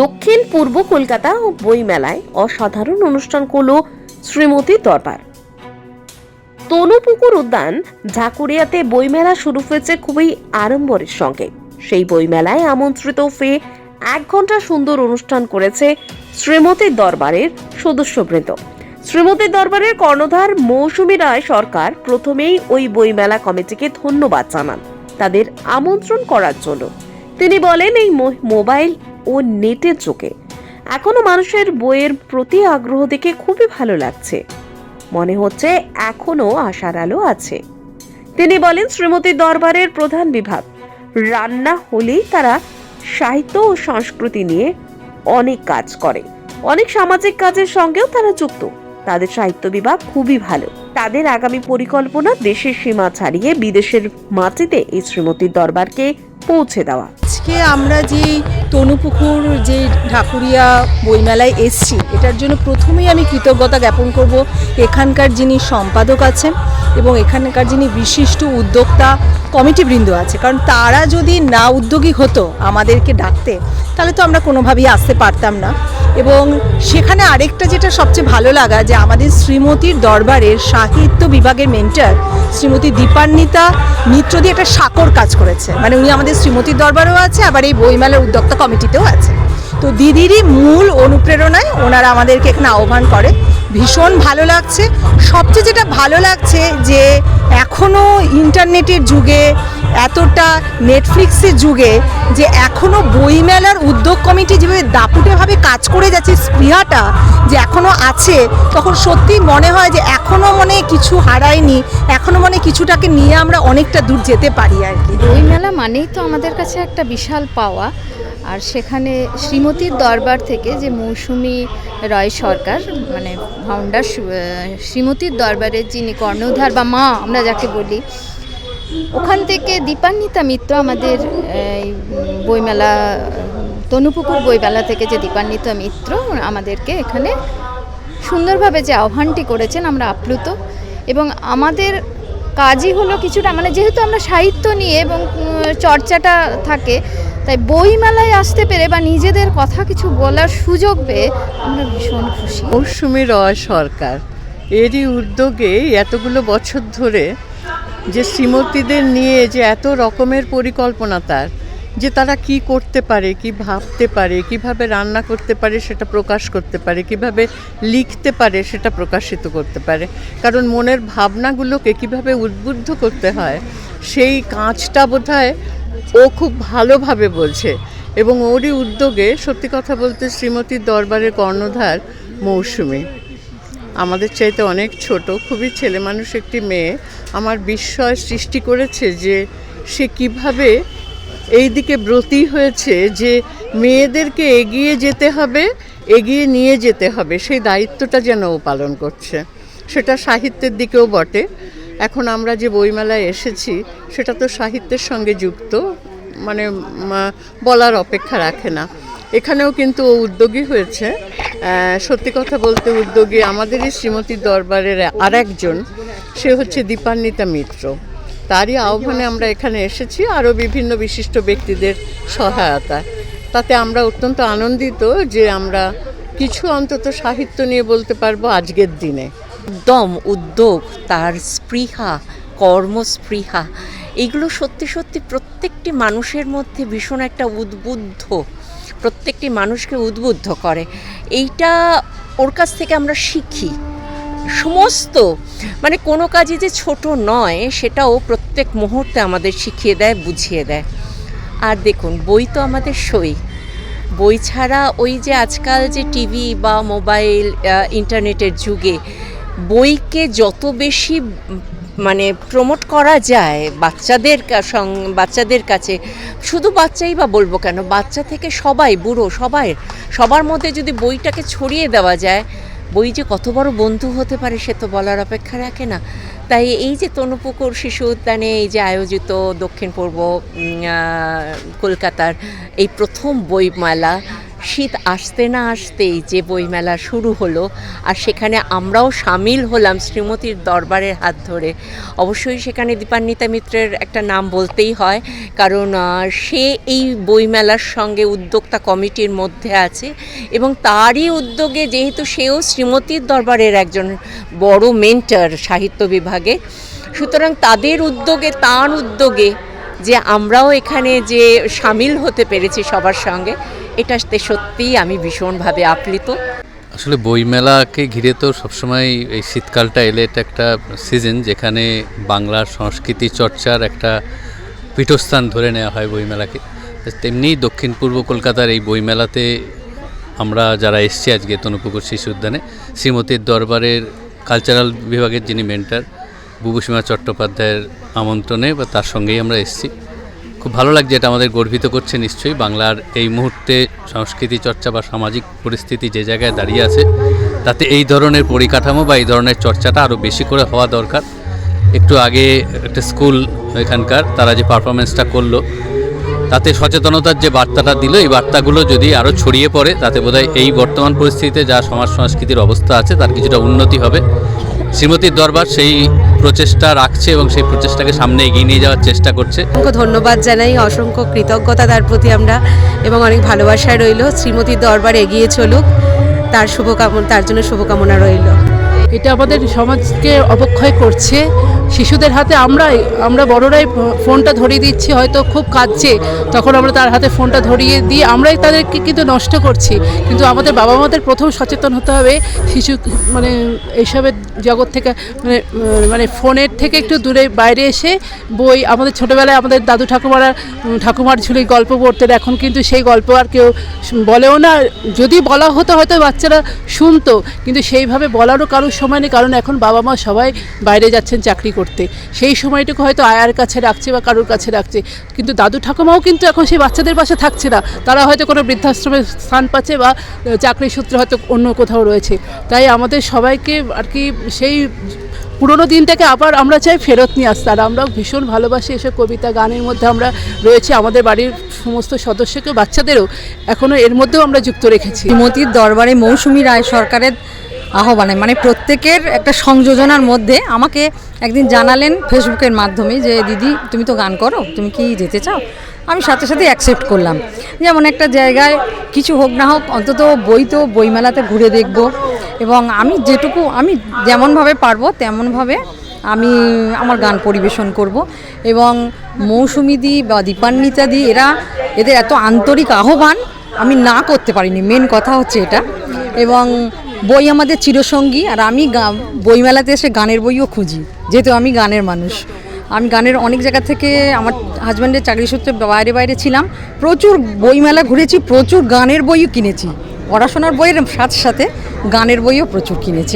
দক্ষিণ পূর্ব কলকাতা ও বইমেলায় অসাধারণ অনুষ্ঠান করল শ্রীমতী দরবার। তনুপুকুর উদ্যান ঝাকুরিয়াতে বইমেলা শুরু হয়েছে খুবই আড়ম্বরের সঙ্গে। সেই বইমেলায় আমন্ত্রিত ফে এক ঘণ্টা সুন্দর অনুষ্ঠান করেছে শ্রীমতী দরবারের সদস্যবৃন্দ। শ্রীমতী দরবারের কর্ণধার মৌসুমী রায় সরকার প্রথমেই ওই বইমেলা কমিটিকে ধন্যবাদ জানান। তাদের আমন্ত্রণ করার জন্য। তিনি বলেন, এই মোবাইল ও নেটের যুগে এখনও মানুষের বইয়ের প্রতি আগ্রহ দেখে খুবই ভালো লাগছে। মনে হচ্ছে এখনও আশার আলো আছে। তিনি বলেন, শ্রীমতী দরবারের প্রধান বিভাগ। রান্না হলেই তারা সাহিত্য ও সংস্কৃতি নিয়ে অনেক কাজ করে। অনেক সামাজিক কাজের সঙ্গেও তারা যুক্ত। তাদের সাহিত্য বিভাগ খুবই ভালো। তাদের আগামী পরিকল্পনা দেশের সীমা ছাড়িয়ে বিদেশের মাটিতে এই শ্রীমতীর দরবারকে পৌঁছে দেওয়া। আজকে আমরা যে তনুপুকুর, যে ঢাকুরিয়া বইমেলায় এসছি, এটার জন্য প্রথমেই আমি কৃতজ্ঞতা জ্ঞাপন করব এখানকার যিনি সম্পাদক আছেন এবং এখানকার যিনি বিশিষ্ট উদ্যোক্তা কমিটিবৃন্দ আছে। কারণ তারা যদি না উদ্যোগী হতো আমাদেরকে ডাকতে, তাহলে তো আমরা কোনোভাবেই আসতে পারতাম না। এবং সেখানে আরেকটা যেটা সবচেয়ে ভালো লাগা, যে আমাদের শ্রীমতীর দরবারের সাহিত্য বিভাগের মেন্টার শ্রীমতী দীপান্বিতা মিত্র দিয়ে একটা সাকর কাজ করেছে। মানে উনি আমাদের শ্রীমতীর দরবারেও আছে, আবার এই বইমেলার উদ্যোক্তা কমিটিতেও আছে। তো দিদিরই মূল অনুপ্রেরণায় ওনারা আমাদেরকে এখানে আহ্বান করে। ভীষণ ভালো লাগছে। সবচেয়ে যেটা ভালো লাগছে যে এখনও ইন্টারনেটের যুগে এতটা নেটফ্লিক্সের যুগে যে এখনও বইমেলার উদ্যোগ কমিটি যেভাবে দাপুটেভাবে কাজ করে যাচ্ছে, স্পৃহাটা যে এখনও আছে, তখন সত্যি মনে হয় যে এখনও মনে কিছু হারায়নি এখনও মনে কিছুটাকে নিয়ে আমরা অনেকটা দূর যেতে পারি আর কি। বইমেলা মানেই তো আমাদের কাছে একটা বিশাল পাওয়া। আর সেখানে শ্রীমতীর দরবার থেকে যে মৌসুমি রয় সরকার মানে ফাউন্ডার শ্রীমতীর দরবারের যিনি কর্ণধার বা মা আমরা যাকে বলি ওখান থেকে দীপান্বিতা মিত্র আমাদের বইমেলা, তনুপুকুর বইমেলা থেকে যে দীপান্বিতা মিত্র আমাদেরকে এখানে সুন্দরভাবে যে আহ্বানটি করেছেন, আমরা আপ্লুত। এবং আমাদের কাজই হলো কিছুটা মানে যেহেতু আমরা সাহিত্য নিয়ে এবং চর্চাটা থাকে, তাই বইমেলায় আসতে পেরে বা নিজেদের কথা কিছু বলার সুযোগ পেয়ে আমরা ভীষণ খুশি। মৌসুমী রয় সরকার, এরই উদ্যোগে এতগুলো বছর ধরে যে শ্রীমতীদের নিয়ে যে এত রকমের পরিকল্পনা তার, যে তারা কি করতে পারে, কি ভাবতে পারে, কীভাবে রান্না করতে পারে সেটা প্রকাশ করতে পারে, কীভাবে লিখতে পারে সেটা প্রকাশিত করতে পারে। কারণ মনের ভাবনাগুলোকে কীভাবে উদ্বুদ্ধ করতে হয়, সেই কাঁচটা বোধহয় ও খুব ভালোভাবে বলছে। এবং ওরই উদ্যোগে সত্যি কথা বলতে শ্রীমতীর দরবারের কর্ণধার মৌসুমী। আমাদের চাইতে অনেক ছোট, খুবই ছেলে মানুষ একটি মেয়ে, আমার বিস্ময় সৃষ্টি করেছে যে সে কীভাবে এই দিকে ব্রতী হয়েছে যে মেয়েদেরকে এগিয়ে যেতে হবে, এগিয়ে নিয়ে যেতে হবে। সেই দায়িত্বটা যেন ও পালন করছে। সেটা সাহিত্যের দিকেও বটে। এখন আমরা যে বইমেলায় এসেছি, সেটা তো সাহিত্যের সঙ্গে যুক্ত মানে বলার অপেক্ষা রাখে না। এখানেও কিন্তু উদ্যোগী হয়েছে। সত্যি কথা বলতে উদ্যোগী আমাদেরই শ্রীমতী দরবারের আর একজন সে হচ্ছে দীপান্বিতা মিত্র। তারই আহ্বানে আমরা এখানে এসেছি, আরও বিভিন্ন বিশিষ্ট ব্যক্তিদের সহায়তা তাতে আমরা অত্যন্ত আনন্দিত যে আমরা কিছু অন্তত সাহিত্য নিয়ে বলতে পারব আজকের দিনে। উদ্যম উদ্যোগ, তার স্পৃহা, কর্মস্পৃহা, এগুলো সত্যি সত্যি প্রত্যেকটি মানুষের মধ্যে ভীষণ একটা উদ্বুদ্ধ প্রত্যেকটি মানুষকে উদ্বুদ্ধ করে। এইটা ওর কাছ থেকে আমরা শিখি। সমস্ত মানে কোনো কাজই যে ছোট নয়, সেটাও প্রত্যেক মুহূর্তে আমাদের শিখিয়ে দেয়, বুঝিয়ে দেয়। আর দেখুন, বই তো আমাদের সই। বই ছাড়া ওই যে আজকাল যে টিভি বা মোবাইল ইন্টারনেটের যুগে বইকে যত বেশি মানে প্রমোট করা যায় বাচ্চাদের বাচ্চাদের কাছে। শুধু বাচ্চাই বা বলব কেন? বাচ্চা থেকে সবাই, বুড়ো সবাই, সবার মধ্যে যদি বইটাকে ছড়িয়ে দেওয়া যায়, বই যে কত বড় বন্ধু হতে পারে সে তো বলার অপেক্ষা রাখে না। তাই এই যে তনুপুকুর শিশু উদ্যানে এই যে আয়োজিত দক্ষিণ পূর্ব কলকাতার এই প্রথম বইমেলা শীত আসতে না আসতেই যে বইমেলা শুরু হলো, আর সেখানে আমরাও সামিল হলাম শ্রীমতীর দরবারের হাত ধরে। অবশ্যই সেখানে দীপান্বিতা মিত্রের একটা নাম বলতেই হয়, কারণ সে এই বইমেলার সঙ্গে উদ্যোক্তা কমিটির মধ্যে আছে এবং তারই উদ্যোগে যেহেতু সেও শ্রীমতীর দরবারের একজন বড় মেন্টার সাহিত্য বিভাগে, সুতরাং তাদের উদ্যোগে, তার উদ্যোগে যে আমরাও এখানে যে সামিল হতে পেরেছি সবার সঙ্গে এটাতে সত্যিই আমি ভীষণভাবে আপ্লিত। আসলে বইমেলাকে ঘিরে তো সবসময় এই শীতকালটা এলে এটা একটা সিজন যেখানে বাংলার সংস্কৃতি চর্চার একটা পীঠস্থান ধরে নেওয়া হয় বইমেলাকে। তেমনি দক্ষিণ পূর্ব কলকাতার এই বইমেলাতে আমরা যারা এসছি আজকে তনুপুকুর শিশু উদ্যানে, শ্রীমতীর দরবারের কালচারাল বিভাগের যিনি মেন্টার, বুবুসীমা চট্টোপাধ্যায়ের আমন্ত্রণে বা তার সঙ্গেই আমরা এসেছি। খুব ভালো লাগছে, এটা আমাদের গর্বিত করছে নিশ্চয়ই। বাংলার এই মুহূর্তে সংস্কৃতি চর্চা বা সামাজিক পরিস্থিতি যে জায়গায় দাঁড়িয়ে আছে, তাতে এই ধরনের পরিকাঠামো বা এই ধরনের চর্চাটা আরও বেশি করে হওয়া দরকার। একটু আগে একটা স্কুল এখানকার, তারা যে পারফরমেন্সটা করল তাতে সচেতনতার যে বার্তাটা দিল, এই বার্তাগুলো যদি আরও ছড়িয়ে পড়ে, তাতে বোধহয় এই বর্তমান পরিস্থিতিতে যা সমাজ সংস্কৃতির অবস্থা আছে, তার কিছুটা উন্নতি হবে। শ্রীমতীর দরবার সেই প্রচেষ্টা রাখছে এবং সেই প্রচেষ্টাকে সামনে এগিয়ে নিয়ে যাওয়ার চেষ্টা করছে। অসংখ্য ধন্যবাদ জানাই, অসংখ্য কৃতজ্ঞতা তার প্রতি আমরা, এবং অনেক ভালোবাসায় রইল। শ্রীমতীর দরবার এগিয়ে চলুক, তার শুভকামনা, তার জন্য শুভকামনা রইল। এটা আমাদের সমাজকে অবক্ষয় করছে। শিশুদের হাতে আমরা আমরা বড়রাই ফোনটা ধরিয়ে দিচ্ছি, হয়তো খুব কাঁদছে, তখন আমরা তার হাতে ফোনটা ধরিয়ে দিয়ে আমরাই তাদেরকে কিন্তু নষ্ট করছি। কিন্তু আমাদের বাবা মাদের প্রথম সচেতন হতে হবে শিশু মানে এইসবের জগৎ থেকে মানে মানে ফোনের থেকে একটু দূরে বাইরে এসে বই, আমাদের ছোটোবেলায় আমাদের দাদু ঠাকুমারা ঠাকুমার ঝুলি গল্প পড়তেন, এখন কিন্তু সেই গল্প আর কেউ বলেও না। যদি বলা হতো হয়তো বাচ্চারা শুনতো, কিন্তু সেইভাবে বলারও কারোর সময় নেই কারণ এখন বাবা মা সবাই বাইরে যাচ্ছেন চাকরি করতে। সেই সময়টুকু হয়তো আয়ার কাছে রাখছে বা কারোর কাছে রাখছে। কিন্তু দাদু ঠাকুমাও কিন্তু এখন সেই বাচ্চাদের পাশে থাকছে না। তারা হয়তো কোনো বৃদ্ধাশ্রমে স্থান পাচ্ছে বা আহ, চাকরির সূত্রে হয়তো অন্য কোথাও রয়েছে। তাই আমাদের সবাইকে আর কি সেই পুরোনো দিনটাকে আবার আমরা চাই ফেরত নিয়ে আসতে। আর আমরা ভীষণ ভালোবাসি এসব কবিতা গানের মধ্যে আমরা রয়েছে। আমাদের বাড়ির সমস্ত সদস্যকে বাচ্চাদেরও এখনও এর মধ্যেও আমরা যুক্ত রেখেছি। শ্রীমতীর দরবারে মৌসুমী রায় সরকারের আহ্বানে মানে প্রত্যেকের একটা সংযোজনার মধ্যে আমাকে একদিন জানালেন ফেসবুকের মাধ্যমে যে, দিদি, তুমি তো গান করো, তুমি কি যেতে চাও? আমি সাথে সাথে অ্যাকসেপ্ট করলাম। যেমন একটা জায়গায় কিছু হোক না হোক, অন্তত বই তো বইমেলাতে ঘুরে দেখব এবং আমি যেটুকু, আমি যেমনভাবে পারব, তেমনভাবে আমি আমার গান পরিবেশন করব এবং মৌসুমিদি বা দীপান্বিতাদি এরা এদের এত আন্তরিক আহ্বান আমি না করতে পারিনি। মেন কথা হচ্ছে এটা এবং বই আমাদের চিরসঙ্গী আর আমি বইমেলাতে এসে গানের বইও খুঁজি, যেহেতু আমি গানের মানুষ। আমি গানের অনেক জায়গা থেকে আমার হাজব্যান্ডের চাকরি সূত্রে বাইরে বাইরে ছিলাম। প্রচুর বইমেলা ঘুরেছি, প্রচুর গানের বইও কিনেছি। পড়াশোনার বইয়ের সাথে সাথে গানের বইও প্রচুর কিনেছি।